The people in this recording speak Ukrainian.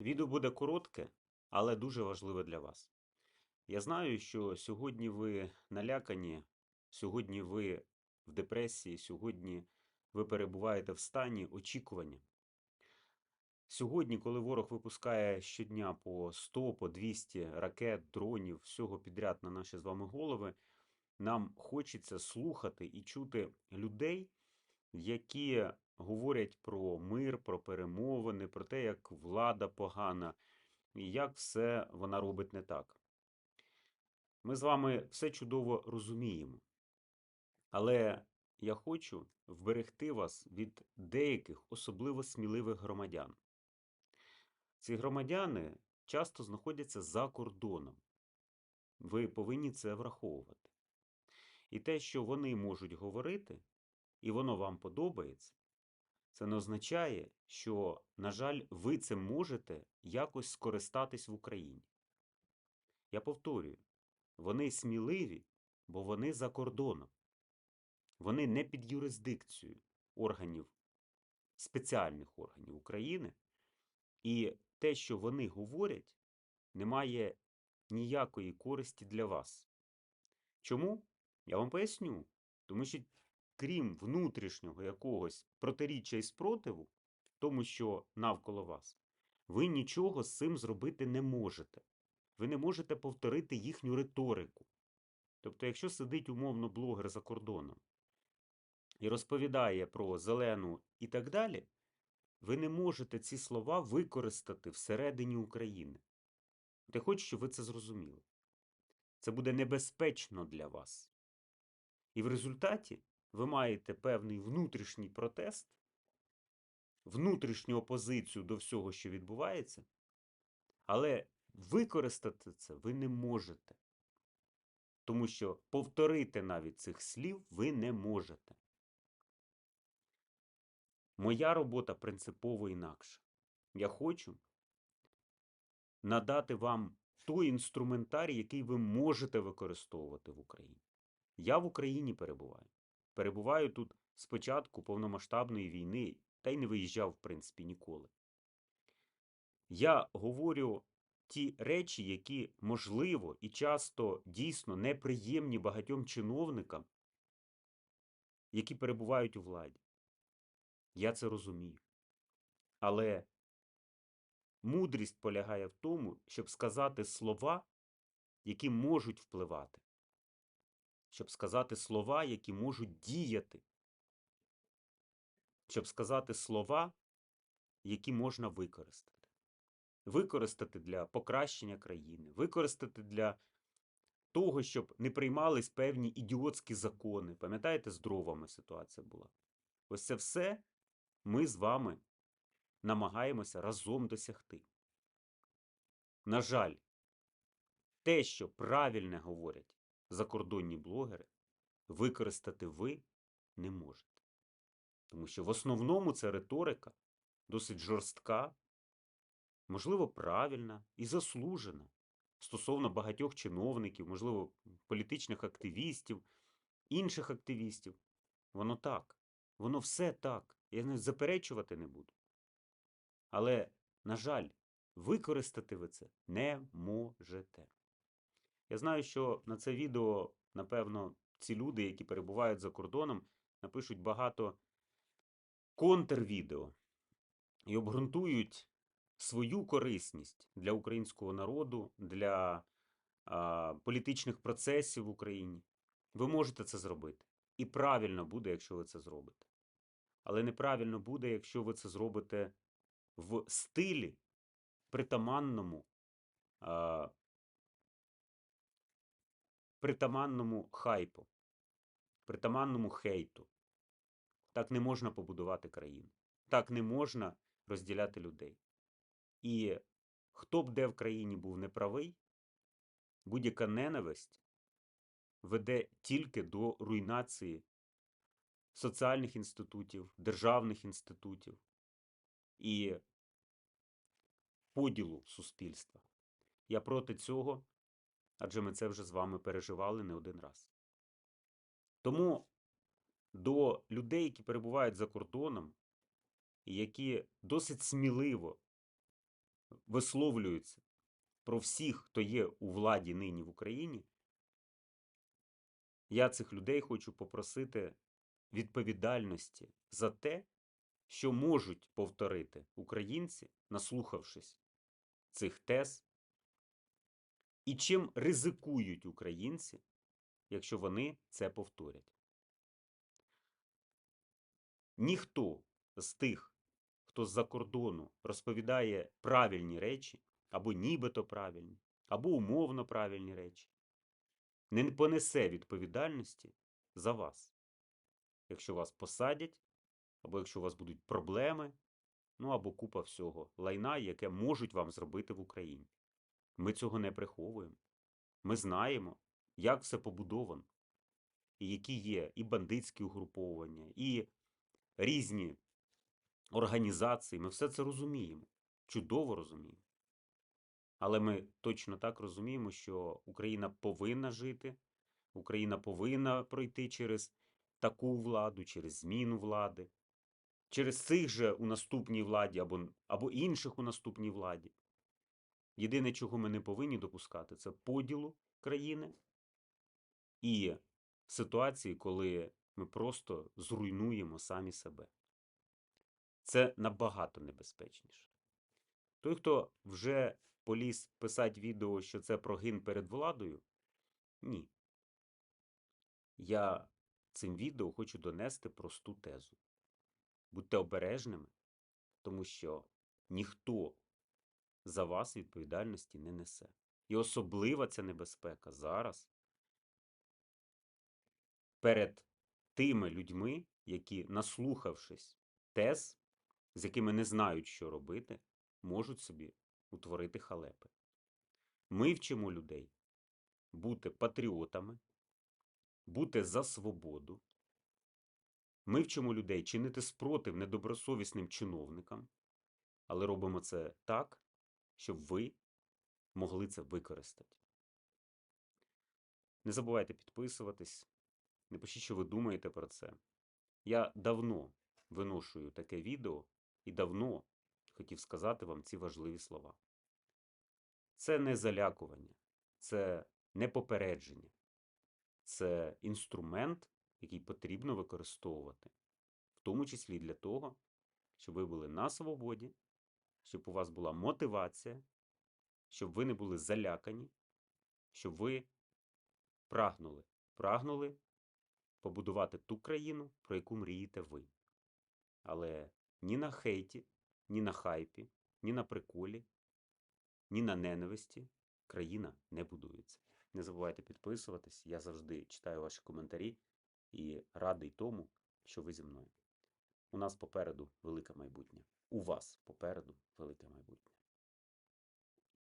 Відео буде коротке, але дуже важливе для вас. Я знаю, що сьогодні ви налякані, сьогодні ви в депресії, сьогодні ви перебуваєте в стані очікування. Сьогодні, коли ворог випускає щодня по 100, по 200 ракет, дронів, всього підряд на наші з вами голови, нам хочеться слухати і чути людей, які говорять про мир, про перемовини, про те, як влада погана, і як все вона робить не так. Ми з вами все чудово розуміємо. Але я хочу вберегти вас від деяких особливо сміливих громадян. Ці громадяни часто знаходяться за кордоном. Ви повинні це враховувати. І те, що вони можуть говорити, і воно вам подобається, це не означає, що, на жаль, ви цим можете якось скористатись в Україні. Я повторюю, вони сміливі, бо вони за кордоном. Вони не під юрисдикцією органів, спеціальних органів України. І те, що вони говорять, не має ніякої користі для вас. Чому? Я вам поясню. Тому що, крім внутрішнього якогось протиріччя і спротиву, тому що навколо вас, ви нічого з цим зробити не можете. Ви не можете повторити їхню риторику. Тобто, якщо сидить умовно блогер за кордоном і розповідає про зелену і так далі, ви не можете ці слова використати всередині України. Я хочу, щоб ви це зрозуміли. Це буде небезпечно для вас. І в результаті ви маєте певний внутрішній протест, внутрішню опозицію до всього, що відбувається, але використати це ви не можете. Тому що повторити навіть цих слів ви не можете. Моя робота принципово інакша. Я хочу надати вам той інструментарій, який ви можете використовувати в Україні. Я в Україні перебуваю. Перебуваю тут з початку повномасштабної війни, та й не виїжджав, в принципі, ніколи. Я говорю ті речі, які можливо і часто дійсно неприємні багатьом чиновникам, які перебувають у владі. Я це розумію. Але мудрість полягає в тому, щоб сказати слова, які можуть впливати, щоб сказати слова, які можуть діяти, щоб сказати слова, які можна використати. Використати для покращення країни, використати для того, щоб не приймались певні ідіотські закони. Пам'ятаєте, з дровами ситуація була? Ось це все ми з вами намагаємося разом досягти. На жаль, те, що правильне говорять закордонні блогери, використати ви не можете. Тому що в основному це риторика досить жорстка, можливо, правильна і заслужена стосовно багатьох чиновників, можливо, політичних активістів, інших активістів. Воно так, воно все так. Я навіть заперечувати не буду. Але, на жаль, використати ви це не можете. Я знаю, що на це відео, напевно, ці люди, які перебувають за кордоном, напишуть багато контрвідео і обґрунтують свою корисність для українського народу, для а, політичних процесів в Україні. Ви можете це зробити. І правильно буде, якщо ви це зробите. Але неправильно буде, якщо ви це зробите в стилі притаманному, а, притаманному хайпу, притаманному хейту. Так не можна побудувати країну. Так не можна розділяти людей. І хто б де в країні був неправий, будь-яка ненависть веде тільки до руйнації соціальних інститутів, державних інститутів і поділу суспільства. Я проти цього, адже ми це вже з вами переживали не один раз. Тому до людей, які перебувають за кордоном, які досить сміливо висловлюються про всіх, хто є у владі нині в Україні, я цих людей хочу попросити відповідальності за те, що можуть повторити українці, наслухавшись цих тез, і чим ризикують українці, якщо вони це повторять. Ніхто з тих, хто з-за кордону розповідає правильні речі, або нібито правильні, або умовно правильні речі, не понесе відповідальності за вас. Якщо вас посадять, або якщо у вас будуть проблеми, ну або купа всього лайна, яке можуть вам зробити в Україні. Ми цього не приховуємо. Ми знаємо, як все побудовано, і які є і бандитські угруповання, і різні організації. Ми все це розуміємо, чудово розуміємо. Але ми точно так розуміємо, що Україна повинна жити, Україна повинна пройти через таку владу, через зміну влади, через цих же у наступній владі або, або інших у наступній владі. Єдине, чого ми не повинні допускати, це поділу країни і ситуації, коли ми просто зруйнуємо самі себе. Це набагато небезпечніше. Той, хто вже поліз писати відео, що це прогин перед владою, ні. Я цим відео хочу донести просту тезу. Будьте обережними, тому що ніхто за вас відповідальності не несе. І особлива ця небезпека зараз перед тими людьми, які, наслухавшись тез, з якими не знають, що робити, можуть собі утворити халепи. Ми вчимо людей бути патріотами, бути за свободу. Ми вчимо людей чинити спротив недобросовісним чиновникам, але робимо це так, щоб ви могли це використати. Не забувайте підписуватись, не пишіть, що ви думаєте про це. Я давно виношую таке відео і давно хотів сказати вам ці важливі слова. Це не залякування, це не попередження, це інструмент, який потрібно використовувати, в тому числі для того, щоб ви були на свободі, щоб у вас була мотивація, щоб ви не були залякані, щоб ви прагнули, прагнули побудувати ту країну, про яку мрієте ви. Але ні на хейті, ні на хайпі, ні на приколі, ні на ненависті країна не будується. Не забувайте підписуватись. Я завжди читаю ваші коментарі і радий тому, що ви зі мною. У нас попереду велике майбутнє. У вас попереду велике майбутнє.